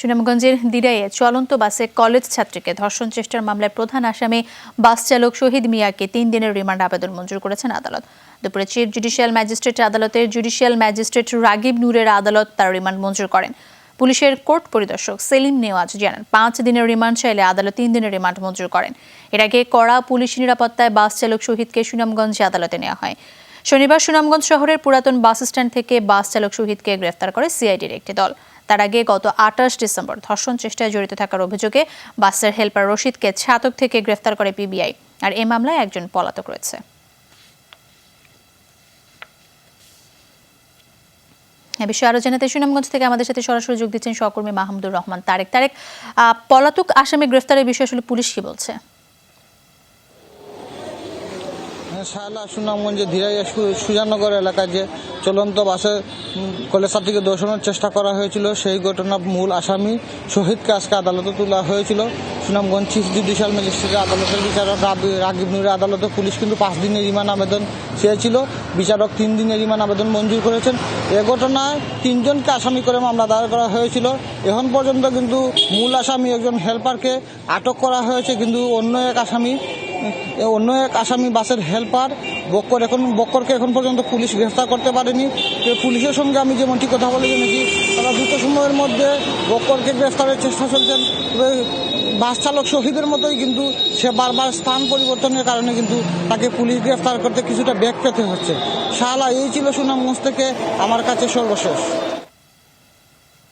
সুনামগঞ্জের দিরাইয়ে চলন্ত বাসে কলেজ ছাত্রীকে ধর্ষণ চেষ্টার মামলায় প্রধান আসামি বাস চালক শহীদ মিয়াকে তিন দিনের রিমান্ড আবেদন মঞ্জুর করেছেন আদালত। দুপুরে চিফ জুডিশিয়াল ম্যাজিস্ট্রেট আদালতের জুডিশিয়াল ম্যাজিস্ট্রেট রাগিব নূরের আদালত তার রিমান্ড মঞ্জুর করেন। পুলিশের কোর্ট পরিদর্শক সেলিম নেওয়াজ জানান, পাঁচ দিনের রিমান্ড চাইলে আদালত তিন দিনের রিমান্ড মঞ্জুর করেন। এর আগে কড়া পুলিশ নিরাপত্তায় বাস চালক শহীদকে সুনামগঞ্জে আদালতে নেওয়া হয়। শনিবার সুনামগঞ্জ শহরের পুরাতন বাস স্ট্যান্ড থেকে বাস চালক শহীদকে গ্রেফতার করে সিআইডির একটি দল। তার আগে গত আঠাশ ডিসেম্বর ধর্ষণ চেষ্টায় জড়িত থাকার অভিযোগে বাসের হেল্পার রশিদকে ছাতক থেকে গ্রেফতার করে পিবিআই। আর এ মামলায় একজন পলাতক রয়েছে। এ বিষয়ে আরও জানাতে সুনামগঞ্জ থেকে আমাদের সাথে সরাসরি যোগ দিচ্ছেন সহকর্মী মাহমুদুর রহমান তারেক। তারেক পলাতক আসামি গ্রেফতারের বিষয়ে আসলে পুলিশ কি বলছে? শাহলা সুনামগঞ্জে ধীরাইয়া সুজানগর এলাকায় যে চলন্ত বাসে কলেজ ছাত্রীকে দর্শনের চেষ্টা করা হয়েছিল, সেই ঘটনা মূল আসামি শহীদকে আজকে আদালতে তোলা হয়েছিল। সুনামগঞ্জ চিফ জুডিশিয়াল ম্যাজিস্ট্রেট আদালতের বিচারক রাগিব নুরের আদালতে পুলিশ কিন্তু পাঁচ দিনের রিমান্ড আবেদন চেয়েছিল। বিচারক তিন দিনের রিমান্ড আবেদন মঞ্জুর করেছেন। এ ঘটনায় তিনজনকে আসামি করে মামলা দায়ের করা হয়েছিল। এখন পর্যন্ত কিন্তু মূল আসামি একজন হেল্পারকে আটক করা হয়েছে, কিন্তু অন্য এক আসামি অন্য এক আসামি বাসের হেল্পার বক্কর এখন বক্করকে এখন পর্যন্ত পুলিশ গ্রেফতার করতে পারেনি। পুলিশের সঙ্গে আমি যেমনটি কথা বলে জেনেছি, তারা দ্রুত সময়ের মধ্যে বক্করকে গ্রেফতারের চেষ্টা চলছেন বাস চালক শহীদের মতোই কিন্তু সে বারবার স্থান পরিবর্তনের কারণে কিন্তু তাকে পুলিশ গ্রেফতার করতে কিছুটা ব্যাগ পেতে হচ্ছে। শালা, এই ছিল সুনামগঞ্জ থেকে আমার কাছে সর্বশেষ।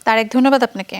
তারেক, ধন্যবাদ আপনাকে।